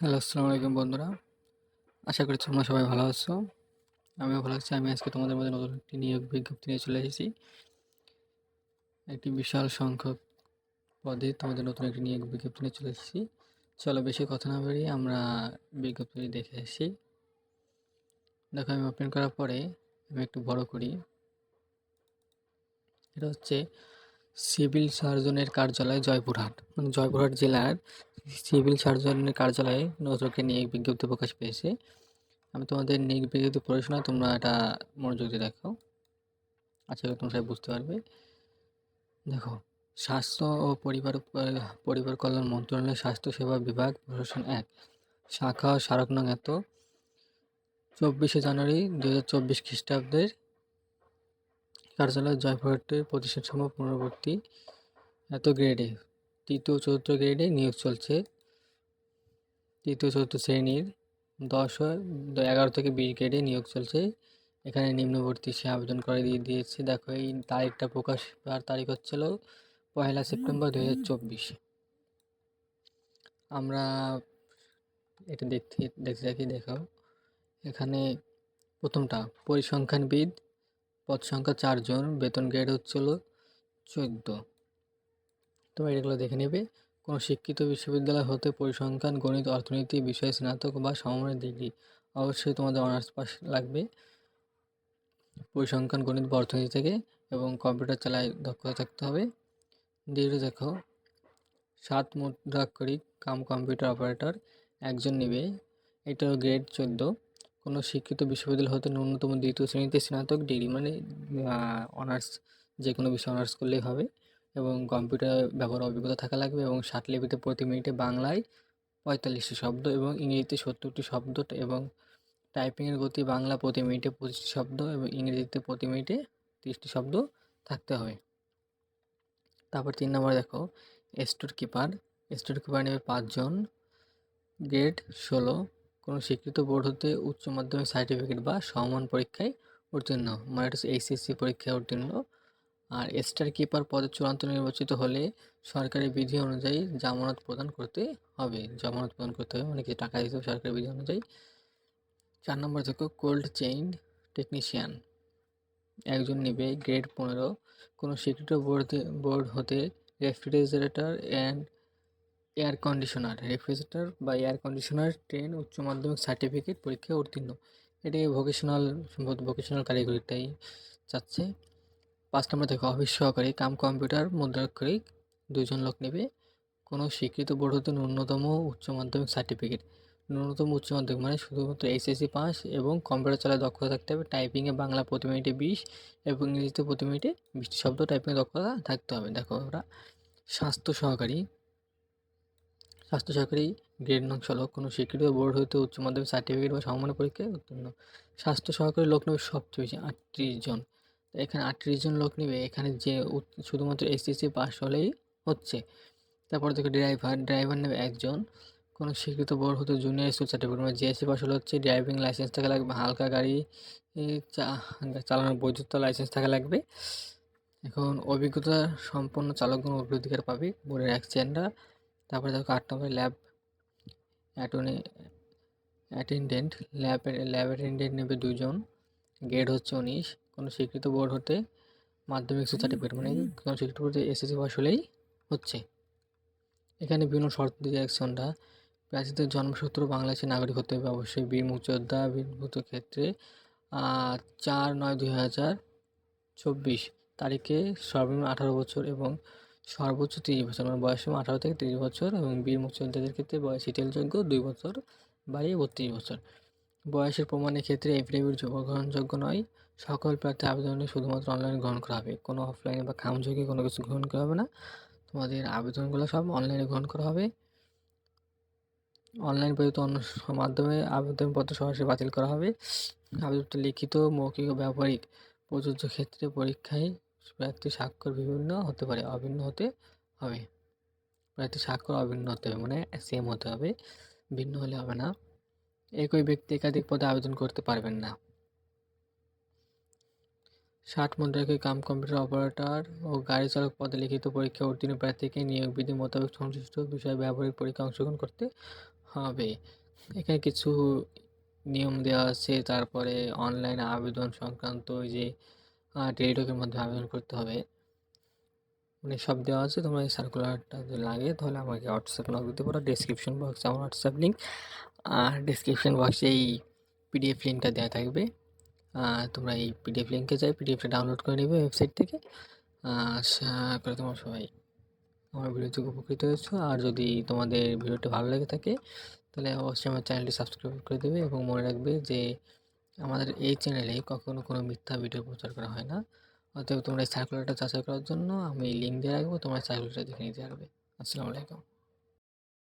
Hello, আসসালামু আলাইকুম বন্ধুরা। আশা করি তোমরা সবাই ভালো আছো। আমিও ভালো আছি। আমি আজকে তোমাদের মধ্যে নতুন একটি নিয়োগ বিজ্ঞপ্তি নিয়ে চলে এসেছি। একটি বিশাল সংখ্যক পদে তোমাদের নতুন একটি নিয়োগ বিজ্ঞপ্তি নিয়ে চলে এসেছি। চলো বেশি কথা না বাড়িয়ে আমরা বিজ্ঞপ্তি দেখে এসেছি দেখো, আমি ওপেন করার পরে আমি একটু বড় করি। এটা হচ্ছে সিভিল সার্জনের কার্যালয় জয়পুরহাট। মানে জয়পুরহাট জেলার সিভিল সার্জনের কার্যালয়ে নজরকে নিয়ে বিজ্ঞপ্তি প্রকাশ পেয়েছে। আমি তোমাদের নিয়োগ বিজ্ঞপ্তি পড়ে তোমরা এটা মনোযোগ দিয়ে দেখো। আচ্ছা তোমরা বুঝতে পারবে। দেখো, স্বাস্থ্য ও পরিবার পরিবার কল্যাণ মন্ত্রণালয় স্বাস্থ্য সেবা বিভাগ, প্রশাসন এক। শাখা স্মারক নং এত। চব্বিশে জানুয়ারি দু হাজার চব্বিশ খ্রিস্টাব্দের কার্যালয় প্রতিষ্ঠান সমূহ পুনরাবর্তী এত গ্রেডে। তৃতীয়, চতুর্থ গ্রেডে নিয়োগ চলছে। তৃতীয়, চতুর্থ শ্রেণির দশ এগারো থেকে বিশ গ্রেডে নিয়োগ চলছে। এখানে নিম্নবর্তী সে আবেদন করে দিয়ে দিয়েছে। দেখো, এই তারিখটা প্রকাশ আর তারিখ হচ্ছিল পয়লা সেপ্টেম্বর দু হাজার চব্বিশ। আমরা এটা দেখতে দেখতে দেখো এখানে প্রথমটা, পরিসংখ্যানবিদ পদ সংখ্যা চারজন বেতন গ্রেড হচ্ছিল চোদ্দ। তোমরা এগুলো দেখে নেবে। কোনো শিক্ষিত বিশ্ববিদ্যালয় হতে পরিসংখ্যান, গণিত, অর্থনীতি, বিষয়ে, স্নাতক বা সমমানের ডিগ্রি অবশ্যই তোমাদের অনার্স পাস লাগবে। পরিসংখ্যান, গণিত বা অর্থনীতি থেকে এবং কম্পিউটার চালায় দক্ষতা থাকতে হবে। দ্বিতীয় দেখো। সাত মুদ্রাক্ষরিক কাম কম্পিউটার অপারেটর, একজন নেবে। এটার গ্রেড চোদ্দ। কোনো শিক্ষিত বিশ্ববিদ্যালয় হতে ন্যূনতম দ্বিতীয় শ্রেণীতে স্নাতক ডিগ্রি মানে অনার্স যে কোনো বিষয়ে অনার্স করলেই হবে এবং কম্পিউটার ব্যবহার অভিজ্ঞতা থাকা লাগবে এবং ষাট লিপিতে প্রতি মিনিটে বাংলায় পঁয়তাল্লিশটি শব্দ এবং ইংরেজিতে সত্তরটি শব্দ এবং টাইপিংয়ের গতি বাংলা প্রতি মিনিটে পঁচিশটি শব্দ এবং ইংরেজিতে প্রতি মিনিটে তিরিশটি শব্দ থাকতে হবে। তারপর তিন নম্বরে দেখো স্টোর কিপার স্টোর কিপার নেবে পাঁচজন গ্রেড ষোলো কোনো স্বীকৃত বোর্ড হতে উচ্চ মাধ্যমিক সার্টিফিকেট বা সমান পরীক্ষায় উত্তীর্ণ মানে এটা এইচএসসি পরীক্ষায় উত্তীর্ণ। আর স্টার কিপার পদে চূড়ান্ত নির্বাচিত হলে সরকারি বিধি অনুযায়ী জামানত প্রদান করতে হবে। জামানত প্রদান করতে হবে মানে টাকা দিতে হবে সরকারি বিধি অনুযায়ী। চার নম্বর থেকে কোল্ড চেইন টেকনিশিয়ান একজন নেবে গ্রেড পনেরো। কোনো স্বীকৃত বোর্ড বোর্ড হতে refrigerator and air conditioner refrigerator বা এয়ার কন্ডিশনার ট্রেন উচ্চ মাধ্যমিক সার্টিফিকেট পরীক্ষায় উত্তীর্ণ। এটি ভোকেশনাল সম্ভবত ভোকেশনাল কারিগরিটাই চাচ্ছে পাঁচ নম্বর দেখো, অফিস সহকারী, কাম কম্পিউটার, মুদ্রাক্ষরিক দুজন লোক নেবে। কোনো স্বীকৃত বোর্ড হতে ন্যূনতম উচ্চ মাধ্যমিক সার্টিফিকেট ন্যূনতম উচ্চ মাধ্যমিক মানে শুধুমাত্র এইচএসসি পাস এবং কম্পিউটার চালায় দক্ষতা থাকতে হবে। টাইপিংয়ে বাংলা প্রতি মিনিটে বিশ এবং ইংরেজিতে প্রতি মিনিটে বিশটি শব্দ টাইপিংয়ে দক্ষতা থাকতে হবে। দেখো ওরা স্বাস্থ্য সহকারী। স্বাস্থ্য সহকারী গ্রেড নং ষোলো কোনো স্বীকৃত বোর্ড হতে উচ্চ মাধ্যমিক সার্টিফিকেট বা সমমানের পরীক্ষায় উত্তীর্ণ। স্বাস্থ্য সহকারী লোক নেবে সবচেয়ে বেশি আটত্রিশ জন। এখানে আটত্রিশ জন লোক নেবে। এখানে যে শুধুমাত্র এসএসসি পাস হলেই হচ্ছে। তারপর দেখো ড্রাইভার ড্রাইভার নেবে একজন। কোনো স্বীকৃত বোর্ড হতে জুনিয়র স্কুল সার্টিফিকেট মানে জিএসসি পাস হলে হচ্ছে ড্রাইভিং লাইসেন্স থাকা লাগবে, হালকা গাড়ি চালানোর বৈধতা লাইসেন্স থাকা লাগবে। এখন অভিজ্ঞতা সম্পন্ন চালকগণ অগ্রাধিকার পাবে। বোর্ডের অ্যাক্সিডেন্টরা তারপরে দেখো আট নম্বর lab attorney attendant lab lab attendant নেবে দুজন। গ্রেড হচ্ছে উনিশ। কোনো স্বীকৃত বোর্ড হতে মাধ্যমিক সার্টিফিকেট মানে কোনো স্বীকৃত বোর্ড এসএসসি পাস হলেই হচ্ছে। এখানে বিভিন্ন শর্ত দিয়ে অ্যাকশনটা প্রাচীদের জন্মসূত্র, বাংলাদেশের নাগরিক হতে হবে অবশ্যই। বীর মুক্তিযোদ্ধা বীরভূত ক্ষেত্রে চার নয় দুই হাজার চব্বিশ তারিখে সর্বনিম্ন আঠারো বছর এবং সর্বোচ্চ তিরিশ বছর মানে বয়স আঠারো থেকে তিরিশ বছর এবং বীর মুক্তিযোদ্ধাদের ক্ষেত্রে বয়স যোগ্য দুই বছর বাড়িয়ে বত্রিশ বছর। বয়সের প্রমাণের ক্ষেত্রে এফিডেভিট গ্রহণযোগ্য নয়। সকল প্রার্থী আবেদনে শুধুমাত্র অনলাইনে গ্রহণ করা হবে। কোনো অফলাইনে বা খামযোগে কোনো কিছু গ্রহণ করা হবে না। তোমাদের আবেদনগুলো সব অনলাইনে গ্রহণ করা হবে। অনলাইন পদ্ধতি অন্য মাধ্যমে আবেদনপত্র সরাসরি বাতিল করা হবে। আবেদনপত্র লিখিত, মৌখিক ও ব্যবহারিক। প্রযোজ্য ক্ষেত্রে পরীক্ষায় প্রার্থী স্বাক্ষর বিভিন্ন হতে পারে, অভিন্ন হতে হবে। প্রার্থী স্বাক্ষর অভিন্ন হতে হবে মানে সেম হতে হবে, ভিন্ন হলে হবে না। একই ব্যক্তি একাধিক পদে আবেদন করতে পারবেন না। ষাট মুদ্রাকে কাম কম্পিউটার অপারেটর ও গাড়ি চালক পদে লিখিত পরীক্ষা উত্তীর্ণ প্রার্থীকে নিয়োগ, বিধি মোতাবেক সংশ্লিষ্ট বিষয়ে ব্যবহারিক পরীক্ষা অংশগ্রহণ করতে হবে। এখানে কিছু নিয়ম দেওয়া আছে, তারপরে অনলাইন আবেদন সংক্রান্ত যে টেলিটকের মাধ্যমে আবেদন করতে হবে। মানে সব দেওয়া আছে, তোমরা এই সার্কুলারটা যদি লাগে, তাহলে আমাকে হোয়াটসঅ্যাপ নক দিতে পারো। ডিসক্রিপশন বক্সে আমার হোয়াটসঅ্যাপ লিঙ্ক আর ডিসক্রিপশন বক্সে এই পিডিএফ লিঙ্কটা দেওয়া থাকবে। তোমরা এই পিডিএফ লিঙ্কে যাই পিডিএফটা ডাউনলোড করে নেবে ওয়েবসাইট থেকে। আশা করে তোমরা সবাই আমার ভিডিও থেকে উপকৃত হয়েছো। আর যদি তোমাদের ভিডিওটা ভালো লেগে থাকে, তাহলে অবশ্যই আমার চ্যানেলটি সাবস্ক্রাইব করে দেবে এবং মনে রাখবে যে আমাদের এই চ্যানেলে কখনো কোনো মিথ্যা ভিডিও প্রচার করা হয় না। অতএব তোমরা এই সার্কুলারটা যাচাই করার জন্য আমি লিঙ্ক দিয়ে রাখব, তোমরা সার্কুলারটা দেখে নিতে পারবে। আসসালামু আলাইকুম।